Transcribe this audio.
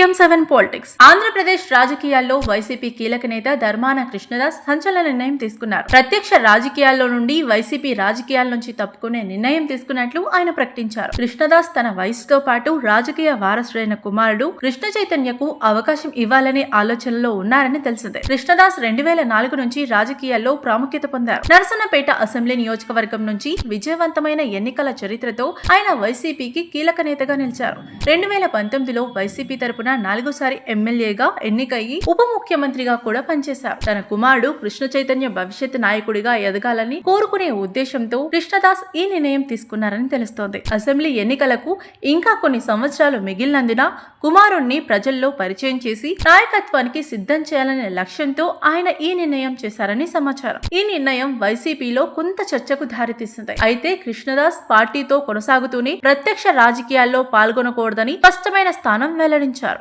TM seven politics. Andhra Pradesh రాజకీయాల్లో YCP కీలక నేత ధర్మాన కృష్ణదాస్ సంచలన నిర్ణయం తీసుకున్నారు. ప్రత్యక్ష రాజకీయాల్లో నుండి వైసీపీ రాజకీయాల నుంచి తప్పుకునే నిర్ణయం తీసుకున్నట్లు ఆయన ప్రకటించారు. కృష్ణదాస్ తన వయసుతో పాటు రాజకీయ వారసుడైన కుమారుడు కృష్ణ చైతన్యకు అవకాశం ఇవ్వాలనే ఆలోచనలో ఉన్నారని తెలిసిందే. కృష్ణదాస్ రెండు వేల నాలుగు నుంచి రాజకీయాల్లో ప్రాముఖ్యత పొందారు. నరసన్నపేట అసెంబ్లీ నియోజకవర్గం నుంచి విజయవంతమైన ఎన్నికల చరిత్రతో ఆయన వైసీపీకి కీలక నేతగా నిలిచారు. రెండు వేల పంతొమ్మిదిలో వైసీపీ తరపున నాలుగోసారి ఎమ్మెల్యేగా ఎన్నికయ్యి ఉప ముఖ్యమంత్రిగా కూడా పనిచేశారు. తన కుమారుడు కృష్ణ చైతన్య భవిష్యత్ నాయకుడిగా ఎదగాలని కోరుకునే ఉద్దేశంతో కృష్ణదాస్ ఈ నిర్ణయం తీసుకున్నారని తెలుస్తోంది. అసెంబ్లీ ఎన్నికలకు ఇంకా కొన్ని సంవత్సరాలు మిగిలినందున కుమారుణ్ణి ప్రజల్లో పరిచయం చేసి నాయకత్వానికి సిద్ధం చేయాలనే లక్ష్యంతో ఆయన ఈ నిర్ణయం చేశారని సమాచారం. ఈ నిర్ణయం వైసీపీలో కొంత చర్చకు దారితీస్తుంది అయితే కృష్ణదాస్ పార్టీతో కొనసాగుతూనే ప్రత్యక్ష రాజకీయాల్లో పాల్గొనకూడదని స్పష్టమైన స్థానం వెల్లడించారు.